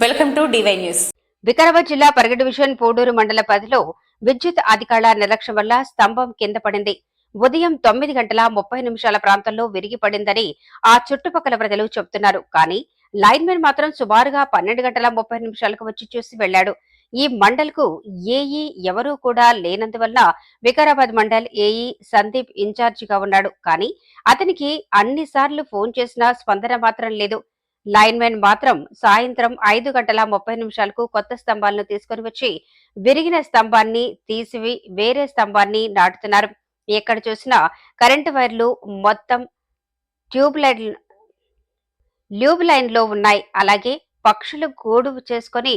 Welcome to DY news. Vikarabad జిల్లా పరగ division Poduru మండల పరిధిలో విద్యుత్ అధికారుల నిర్లక్ష్యం వల్ల స్తంభం కింద పడింది. ఉదయం తొమ్మిది గంటల ముప్పై నిమిషాల ప్రాంతంలో విరిగి పడిందని ఆ చుట్టుపక్కల ప్రజలు చెబుతున్నారు. కానీ లైన్మెన్ మాత్రం సుమారుగా పన్నెండు గంటల ముప్పై నిమిషాలకు వచ్చి చూసి వెళ్ళాడు ఈ మండల్కు ఏఈ ఎవరూ కూడా లేనందువల్ల వికారాబాద్ మండల్ ఏఈ సందీప్ ఇన్ఛార్జిగా ఉన్నాడు. కానీ అతనికి అన్నిసార్లు ఫోన్ చేసినా స్పందన మాత్రం లేదు. లైన్మెన్ మాత్రం సాయంత్రం ఐదు గంటల ముప్పై నిమిషాలకు కొత్త స్తంభాలను తీసుకుని వచ్చి విరిగిన స్తంభాన్ని తీసివి వేరే స్తంభాన్ని నాటుతున్నారు. ఎక్కడ చూసినా కరెంటు వైర్లు మొత్తం ట్యూబ్ లైన్ ట్యూబ్ లైన్లో ఉన్నాయి. అలాగే పక్షులు గూడు చేసుకొని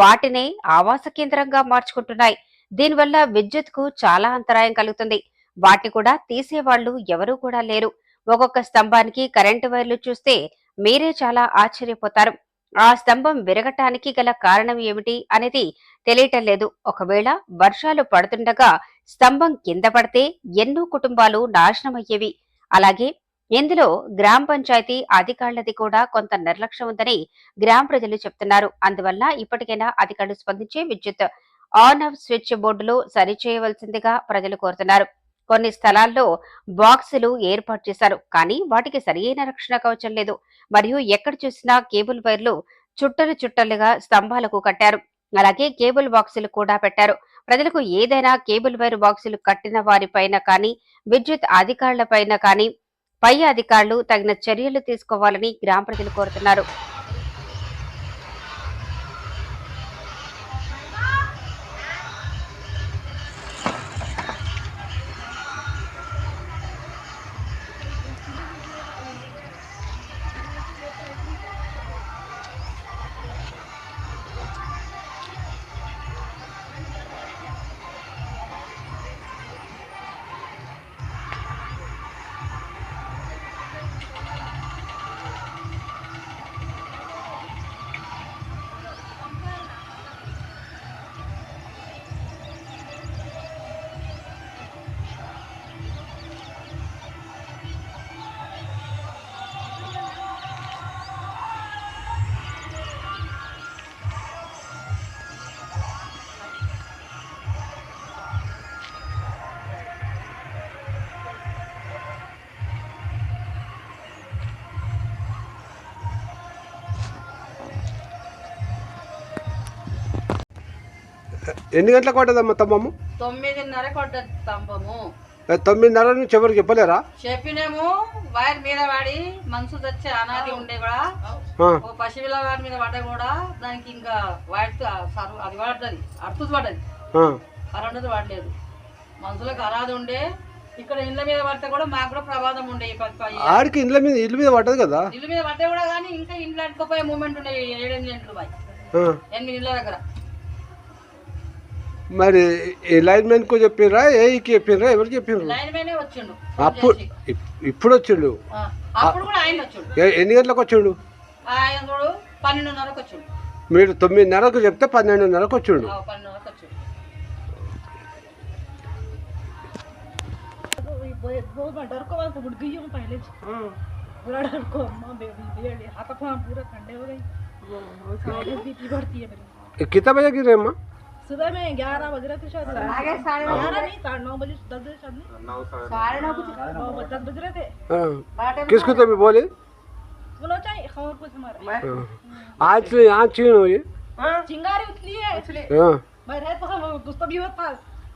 వాటిని ఆవాస కేంద్రంగా మార్చుకుంటున్నాయి. దీనివల్ల విద్యుత్కు చాలా అంతరాయం కలుగుతుంది. వాటిని కూడా తీసేవాళ్ళు ఎవరూ కూడా లేరు. ఒక్కొక్క స్తంభానికి కరెంటు వైర్లు చూస్తే మీరే చాలా ఆశ్చర్యపోతారు. ఆ స్తంభం విరగటానికి గల కారణం ఏమిటి అనేది తెలియటం లేదు. ఒకవేళ వర్షాలు పడుతుండగా స్తంభం కింద పడితే ఎన్నో కుటుంబాలు నాశనమయ్యేవి. అలాగే ఇందులో గ్రామ పంచాయతీ అధికారులది కూడా కొంత నిర్లక్ష్యం ఉందని గ్రామ ప్రజలు చెప్తున్నారు. అందువల్ల ఇప్పటికైనా అధికారులు స్పందించి విద్యుత్ ఆన్ ఆఫ్ స్విచ్ బోర్డులు సరిచేయవలసిందిగా ప్రజలు కోరుతున్నారు. కొన్ని స్థలాల్లో బాక్సులు ఏర్పాటు చేశారు. కానీ వాటికి సరియైన రక్షణ కవచం లేదు. మరియు ఎక్కడ చూసినా కేబుల్ వైర్లు చుట్టలు చుట్టలుగా స్తంభాలకు కట్టారు. అలాగే కేబుల్ బాక్సులు కూడా పెట్టారు. ప్రజలకు ఏదైనా కేబుల్ వైర్ బాక్సులు కట్టిన వారిపైన కానీ విద్యుత్ అధికారులపైన కానీ పై అధికారులు తగిన చర్యలు తీసుకోవాలని గ్రామ ప్రజలు కోరుతున్నారు. ఎన్ని గంటలకు పడ్డదమ్మా తమ్మమ్మ? తొమ్మిదిన్నర కొట్టదు స్తంభము తొమ్మిదిన్నర నుంచి ఎవరికి చెప్పలేరా? చెప్పినేమో వైర్ మీద పడి మనసు తెచ్చే అనాది ఉండే కూడా. ఆ, ఓ వారి మీద పడ్డ కూడా దానికి ఇంకా వైర్ సర్వ అది పడుతుంది అర్థుది పడ్డది. ఆ, కరెంటుది పడలేదు. మనుషులకు అనాది ఉండే ఇక్కడ ఇళ్ళ మీద పడితే కూడా మాకు కూడా ప్రమాదం ఉండే ఈ ఆడికి ఇండ్ల మీద ఇల్లు మీద పడ్డది కదా? ఇల్లు మీద పడితే కూడా కానీ ఇంకా ఇంట్లో అట్టుకుపోయే మూమెంట్ ఉండే ఏడెనిమిది బాయ్ ఆ, ఎనిమిది ఇళ్ళ దగ్గర. మరి ఈ లైన్ మ్యాన్ కు చెప్పిర్రా ఏఈకి చెప్పిర్రా ఎవరు చెప్పిర్రు లైన్ మీదనే వచ్చిండు అప్పుడు ఇప్- ఇప్పుడు వచ్చిండు ఆ, అప్పుడు కూడా ఆయన వచ్చిండు ఏ- ఎన్ని గంటలకు వచ్చిండు ఆయన చూడు పన్నెండున్నరకు వచ్చిండు మీరు తొమ్మిదిన్నరకు చెప్తే పన్నెండున్నరకు వచ్చిండు ఆ, పన్నెండున్నరకు వచ్చిండు बहुत मैं डर को मैं तो उठ गई हूँ पहले से। पूरा डर को अम्मा बेबी बेबी हाथ पाँव पूरा ठंडे हो गई साइलेंस बीपी बढ़ती है मेरी कितना बजे गिरे अम्मा सुबह में ग्यारह बज रहे थे शायद ग्यारह नहीं साढ़े नौ बजे दस बजे शायद नहीं साढ़े नौ। बजे दस बज रहे थे हाँ, किसको तभी बोले? बोलो चाहिए खबर कुछ हमारे। हाँ। आज से यहाँ छीन हुई चिंगारी उछली है। हाँ, मैं रहे तो कुछ तो भी होता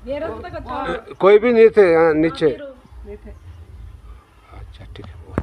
मेरे तक अच्छा कोई भी नहीं थे यहाँ नीचे। नहीं थे अच्छा ठीक है।